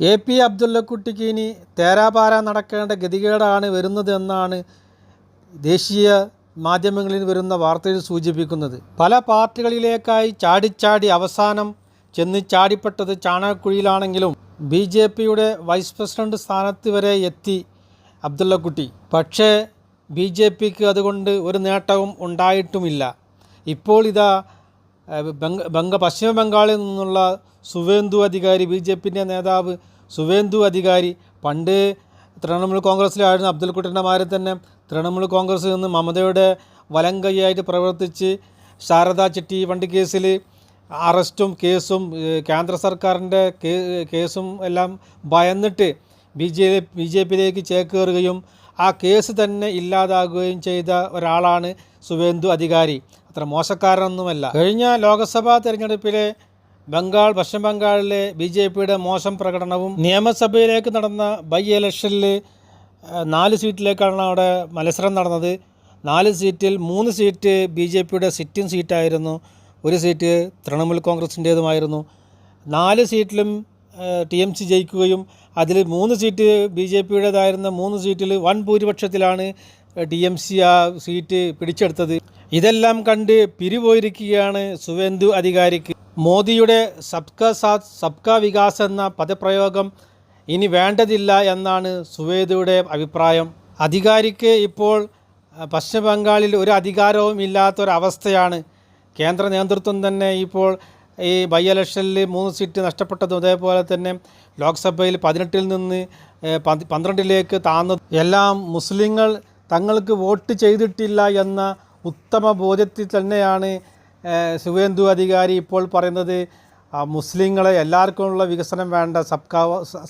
A P അബ്ദുള്ളക്കുട്ടിക്ക് ഇനി തേരാപാര നടക്കേണ്ട ഗതികേടാണ് വരുന്നതെന്നാണ് ദേശീയ മാധ്യമങ്ങളിൽ വരുന്ന വാർത്തയിൽ സൂചിപ്പിക്കുന്നത്. പല പാർട്ടികളിലേക്കായി ചാടിച്ചാടി അവസാനം ചെന്ന് ചാടിപ്പെട്ടത് ചാണകക്കുഴിയിലാണെങ്കിലും ബി ജെ പിയുടെ വൈസ് പ്രസിഡന്റ് സ്ഥാനത്ത് വരെ എത്തി അബ്ദുള്ളക്കുട്ടി. പക്ഷേ ബി ജെ പിക്ക് അതുകൊണ്ട് ഒരു നേട്ടവും ഉണ്ടായിട്ടുമില്ല. ഇപ്പോൾ ഇതാ ബംഗ പശ്ചിമ ബംഗാളിൽ നിന്നുള്ള സുവേന്ദു അധികാരി ബി ജെ പിന്റെ നേതാവ് സുവേന്ദു അധികാരി പണ്ട് തൃണമൂൽ കോൺഗ്രസ്സിലായിരുന്ന അബ്ദുൽ മാതിരി തന്നെ തൃണമൂൽ കോൺഗ്രസ്സിൽ നിന്ന് മമതയുടെ വലം കൈയായിട്ട് പ്രവർത്തിച്ച് ശാരദാ ചിട്ടി വണ്ടി കേസിൽ അറസ്റ്റും കേസും കേന്ദ്ര സർക്കാരിന്റെ കേസും എല്ലാം ഭയന്നിട്ട് ബി ജെ ബി ജെ പിയിലേക്ക് ചേക്കേറുകയും ആ കേസ് തന്നെ ഇല്ലാതാകുകയും ചെയ്ത ഒരാളാണ് സുവേന്ദു അധികാരി. അത്ര മോശക്കാരനൊന്നുമല്ല. കഴിഞ്ഞ ലോക്സഭാ തെരഞ്ഞെടുപ്പിലെ ബംഗാൾ പശ്ചിമ ബംഗാളിലെ ബി ജെ പിയുടെ മോശം പ്രകടനവും നിയമസഭയിലേക്ക് നടന്ന ബൈ ഇലക്ഷനിൽ നാല് സീറ്റിലേക്കാണ് അവിടെ മത്സരം നടന്നത്. നാല് സീറ്റിൽ മൂന്ന് സീറ്റ് ബി ജെ പിയുടെ സിറ്റിംഗ് സീറ്റായിരുന്നു. ഒരു സീറ്റ് തൃണമൂൽ കോൺഗ്രസിന്റേതുമായിരുന്നു. നാല് സീറ്റിലും ടി എം സി ജയിക്കുകയും അതിൽ മൂന്ന് സീറ്റ് ബി ജെ പിയുടേതായിരുന്ന മൂന്ന് സീറ്റിൽ വൻ ഭൂരിപക്ഷത്തിലാണ് ടി എം സി ആ സീറ്റ് പിടിച്ചെടുത്തത്. ഇതെല്ലാം കണ്ട് പിരിപോയിരിക്കുകയാണ് സുവേന്ദു അധികാരിക്ക്. മോദിയുടെ സബ്കാ സാത്ത് സബ്കാ വികാസ് എന്ന പദപ്രയോഗം ഇനി വേണ്ടതില്ല എന്നാണ് സുവേദയുടെ അഭിപ്രായം. അധികാരിക്ക് ഇപ്പോൾ പശ്ചിമ ബംഗാളിൽ ഒരു അധികാരവും ഇല്ലാത്തൊരവസ്ഥയാണ്. കേന്ദ്ര നേതൃത്വം തന്നെ ഇപ്പോൾ ഈ ബൈ ഇലക്ഷനിൽ മൂന്ന് സീറ്റ് നഷ്ടപ്പെട്ടതും അതേപോലെ തന്നെ ലോക്സഭയിൽ പതിനെട്ടിൽ നിന്ന് പന്ത്രണ്ടിലേക്ക് താന്നു എല്ലാം മുസ്ലിങ്ങൾ തങ്ങൾക്ക് വോട്ട് ചെയ്തിട്ടില്ല എന്ന ഉത്തമ ബോധ്യത്തിൽ തന്നെയാണ് സുവേന്ദു അധികാരി ഇപ്പോൾ പറയുന്നത്. മുസ്ലിങ്ങളെ എല്ലാവർക്കുമുള്ള വികസനം വേണ്ട സബ്കാ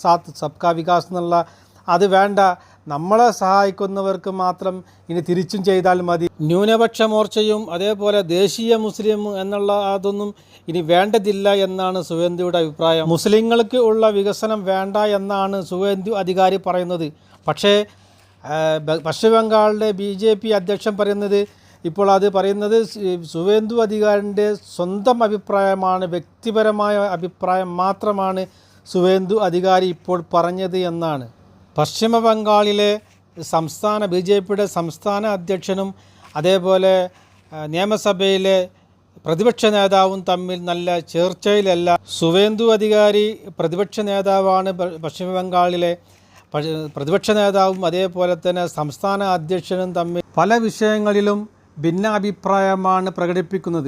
സാത്ത് സബ്കാ വികാസ് എന്നുള്ള അത് വേണ്ട. നമ്മളെ സഹായിക്കുന്നവർക്ക് മാത്രം ഇനി തിരിച്ചും ചെയ്താൽ മതി. ന്യൂനപക്ഷ മോർച്ചയും അതേപോലെ ദേശീയ മുസ്ലിം എന്നുള്ള അതൊന്നും ഇനി വേണ്ടതില്ല എന്നാണ് സുവേന്ദുയുടെ അഭിപ്രായം. മുസ്ലിങ്ങൾക്ക് ഉള്ള വികസനം വേണ്ട എന്നാണ് സുവേന്ദു അധികാരി പറയുന്നത്. പക്ഷേ പശ്ചിമ ബംഗാളിലെ ബി ജെ പി അധ്യക്ഷൻ പറയുന്നത് ഇപ്പോൾ അത് പറയുന്നത് സുവേന്ദു അധികാരിന്റെ സ്വന്തം അഭിപ്രായമാണ് വ്യക്തിപരമായ അഭിപ്രായം മാത്രമാണ് സുവേന്ദു അധികാരി ഇപ്പോൾ പറഞ്ഞത് എന്നാണ്. പശ്ചിമ ബംഗാളിലെ സംസ്ഥാന ബി ജെ പിയുടെ സംസ്ഥാന അധ്യക്ഷനും അതേപോലെ നിയമസഭയിലെ പ്രതിപക്ഷ നേതാവും തമ്മിൽ നല്ല ചേർച്ചയിലല്ല. സുവേന്ദു അധികാരി പ്രതിപക്ഷ നേതാവാണ് പശ്ചിമ ബംഗാളിലെ പ്രതിപക്ഷ നേതാവും അതേപോലെ തന്നെ സംസ്ഥാന അധ്യക്ഷനും തമ്മിൽ പല വിഷയങ്ങളിലും ഭിന്നാഭിപ്രായമാണ് പ്രകടിപ്പിക്കുന്നത്.